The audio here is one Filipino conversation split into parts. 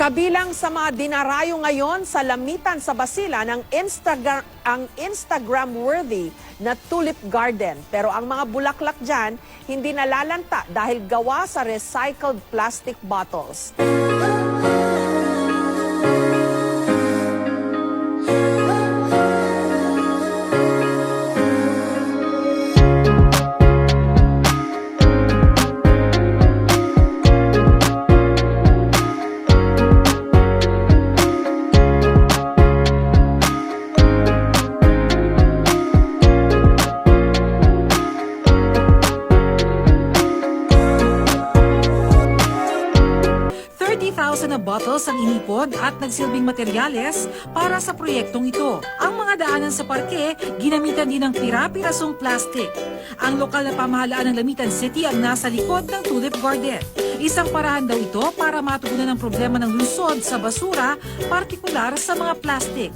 Kabilang sa mga dinarayo ngayon sa lamitan sa Basila ng Instagram ang Instagram-worthy na Tulip Garden. Pero ang mga bulaklak dyan hindi nalalanta dahil gawa sa recycled plastic bottles. Nagsilbing materyales para sa proyektong ito. Ang mga daanan sa parke, ginamitan din ng pira-pirasong plastic. Ang lokal na pamahalaan ng Lamitan City ang nasa likod ng Tulip Garden. Isang parahan daw ito para matugunan ang problema ng lungsod sa basura, partikular sa mga plastic.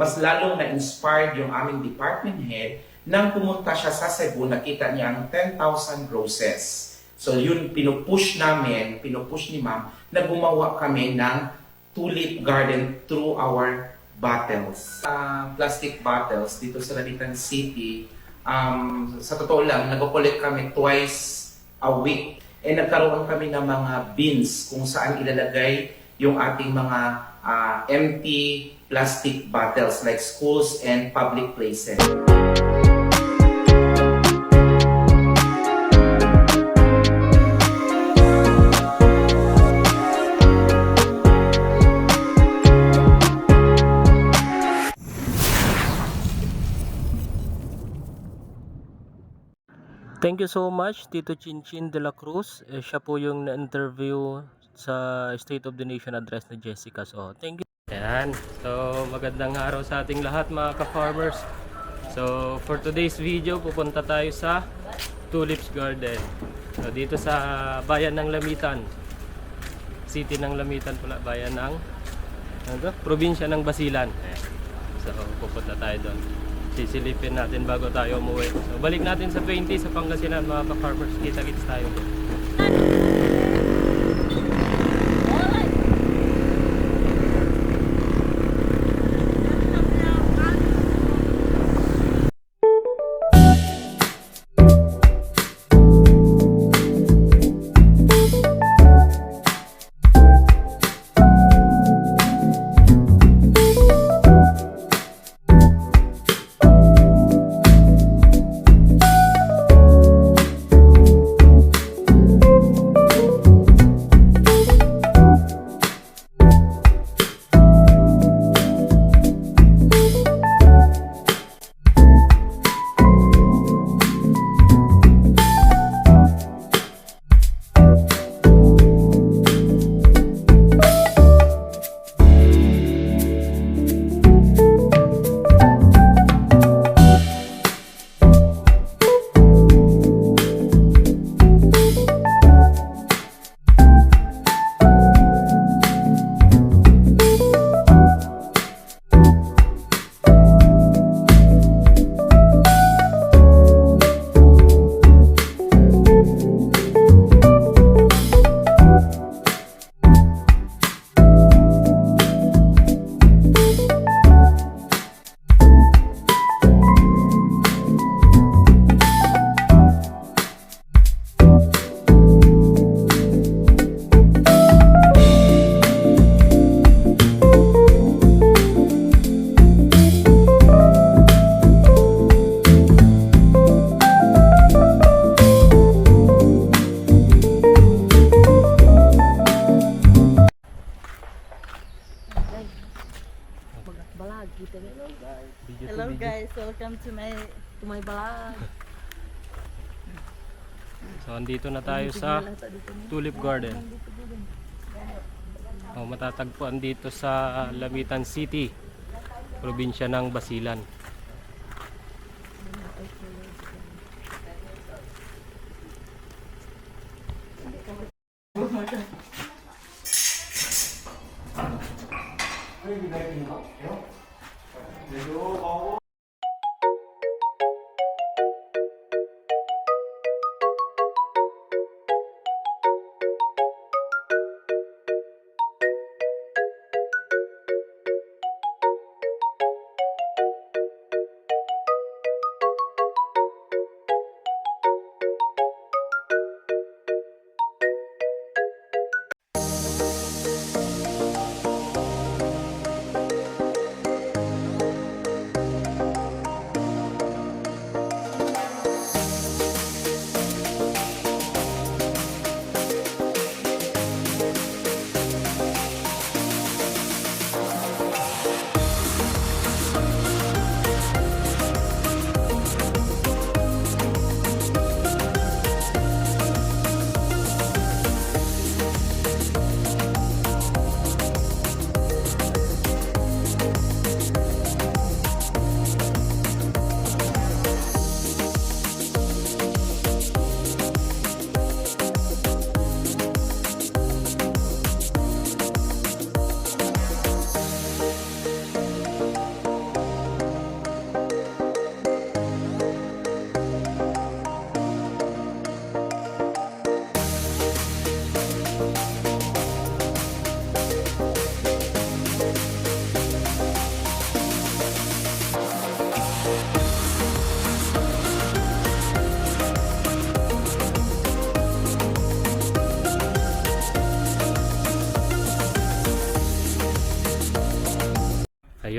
mas lalong na-inspired yung aming department head nang pumunta siya sa Cebu, nakita niya ang 10,000 roses. So yun, pinupush namin, pinupush ni ma'am, na gumawa kami ng tulip garden through our bottles. Ah, plastic bottles dito sa Lalitan City, um, sa totoo lang, nag-collect kami twice a week. Eh nagkaroon kami ng mga bins kung saan ilalagay yung ating mga ah, empty plastic bottles like schools and public places. Thank you so much, Tito Chinchin de la Cruz. Eh, siya po yung na-interview sa State of the Nation address ni Jessica. So, thank you. Ayan. So, magandang araw sa ating lahat mga ka-farmers. So, for today's video, pupunta tayo sa Tulips Garden. So, dito sa bayan ng Lamitan. City ng Lamitan pala, bayan ng ano probinsya ng Basilan. So, pupunta tayo doon. Sisilipin natin bago tayo umuwi. So, balik natin sa 20 sa Pangasinan mga ka-farmers. Kita-kits tayo So andito na tayo sa Tulip Garden. Oh, matatagpuan dito sa Lamitan City, probinsya ng Basilan. Medyo ako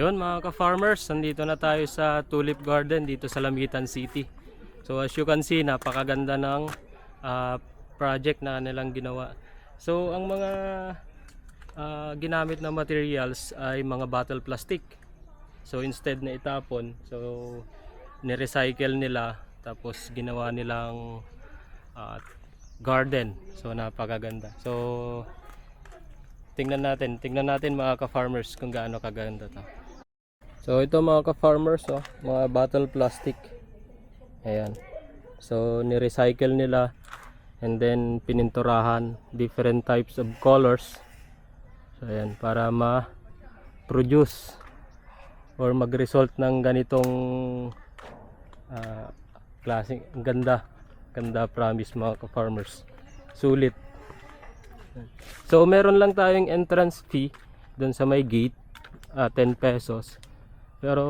Ayun mga ka-farmers, nandito na tayo sa Tulip Garden dito sa Lamitan City. So as you can see, napakaganda ng ah, project na nilang ginawa. So ang mga ah, ginamit na materials ay mga bottle plastic. So instead na itapon, so ni-recycle nila tapos ginawa nilang ah, garden. So napakaganda. So tingnan natin, tingnan natin mga ka-farmers kung gaano kaganda to. So ito mga ka-farmers, oh, mga bottle plastic. Ayan. So ni-recycle nila and then pininturahan different types of colors. So ayan, para ma-produce or mag-result ng ganitong ah, klaseng ganda. Ganda promise mga ka-farmers. Sulit. So meron lang tayong entrance fee doon sa may gate, ah, 10 pesos. Pero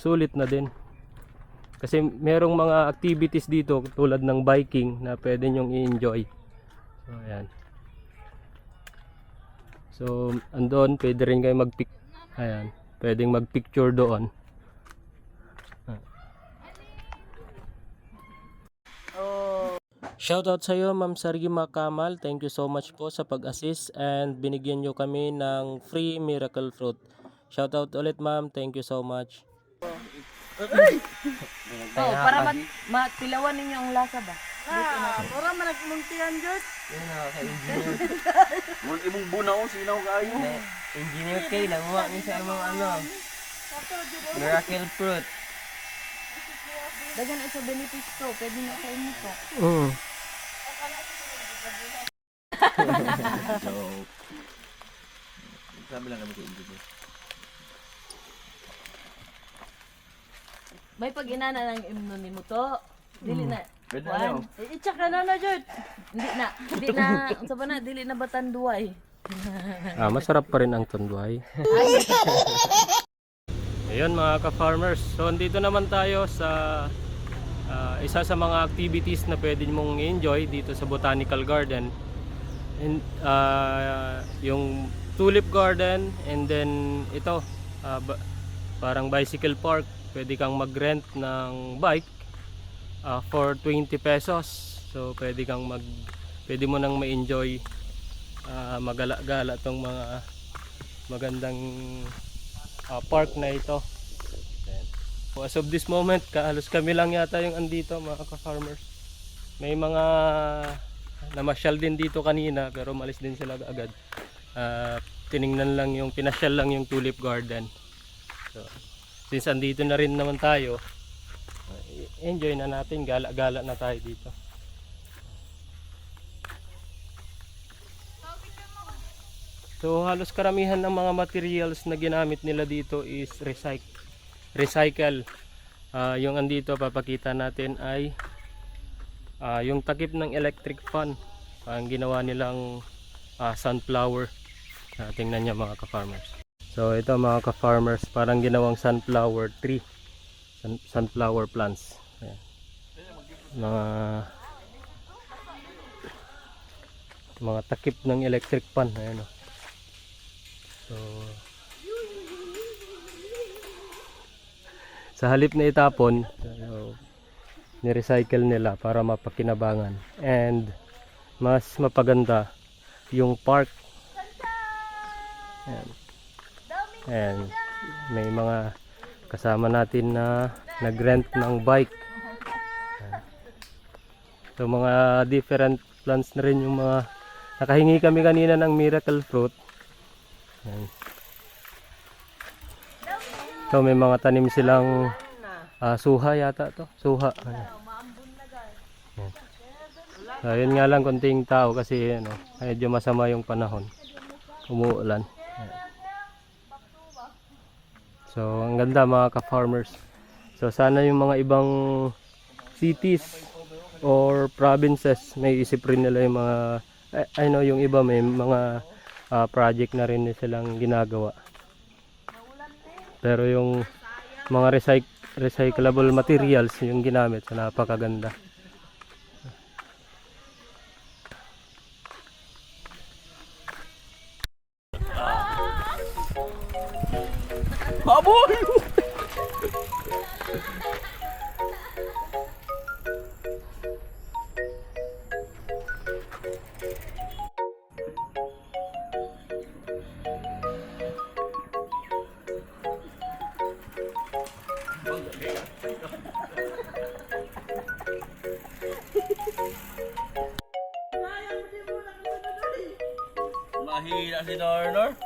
sulit na din. Kasi merong mga activities dito tulad ng biking na pwede nyong i-enjoy. So ayan. So andon pwede rin kayo mag-pic ayan, pwedeng mag-picture doon. Shoutout sa iyo, Ma'am Sargi Makamal. Thank you so much po sa pag-assist and binigyan nyo kami ng free miracle fruit. Shoutout ulit, Ma'am. Thank you so much. Oh, para mat matilawan ninyo ang lasa ba? Ah, para man nagmuntian jud. Mun imong bunaw sinaw kaayo. Engineer K, namuha ni sa mga ano, miracle fruit. Dagan sa benefits to, pwede na sa inyo to. Mm. Sabi lang kami sa engineer. May pag inana ng imno nimo to. Dili na. Pwede yun. Eh, I-check na na jud. Hindi na, hindi na, unsa ba na dili na batanduay. Ah, masarap pa rin ang tunduay. Ayun mga ka-farmers. So andito naman tayo sa ah, isa sa mga activities na pwede mong enjoy dito sa Botanical Garden. And, ah, yung tulip garden and then ito ah, ba- parang bicycle park. Pwede kang mag-rent ng bike ah, for 20 pesos. So pwede kang mag pwede mo nang ma-enjoy ah, magala-gala tong mga magandang ah, park na ito. So, as of this moment, kahalos kami lang yata yung andito mga ka-farmers. May mga namasyal din dito kanina pero malis din sila agad. Ah, tiningnan lang yung pinasyal lang yung tulip garden. So, since andito na rin naman tayo, enjoy na natin, gala-gala na tayo dito. So halos karamihan ng mga materials na ginamit nila dito is recycle. Recycle. Ah, yung andito papakita natin ay ah, yung takip ng electric fan. Ang ginawa nilang ah, sunflower. Ah, tingnan niya mga ka-farmers. So ito mga ka-farmers, parang ginawang sunflower tree. Sun- sunflower plants. Ayan. Mga mga takip ng electric fan. Ayan oh. So, sa halip na itapon, so, ni-recycle nila para mapakinabangan. And mas mapaganda yung park. Ayan. Ayan. May mga kasama natin na nag-rent ng bike. Ayan. So mga different plants na rin yung mga nakahingi kami kanina ng miracle fruit. Ayan. So may mga tanim silang ah, suha yata to. Suha. Ayan. So yun nga lang konting tao kasi ano, medyo masama yung panahon. Umuulan. Ayan. So ang ganda mga ka-farmers. So sana yung mga ibang cities or provinces may isip rin nila yung mga I, I know yung iba may mga ah, project na rin silang ginagawa. Pero yung mga recyc- recyclable materials yung ginamit so napakaganda. Baboy! Mahina si Nornor.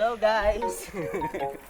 Hello guys!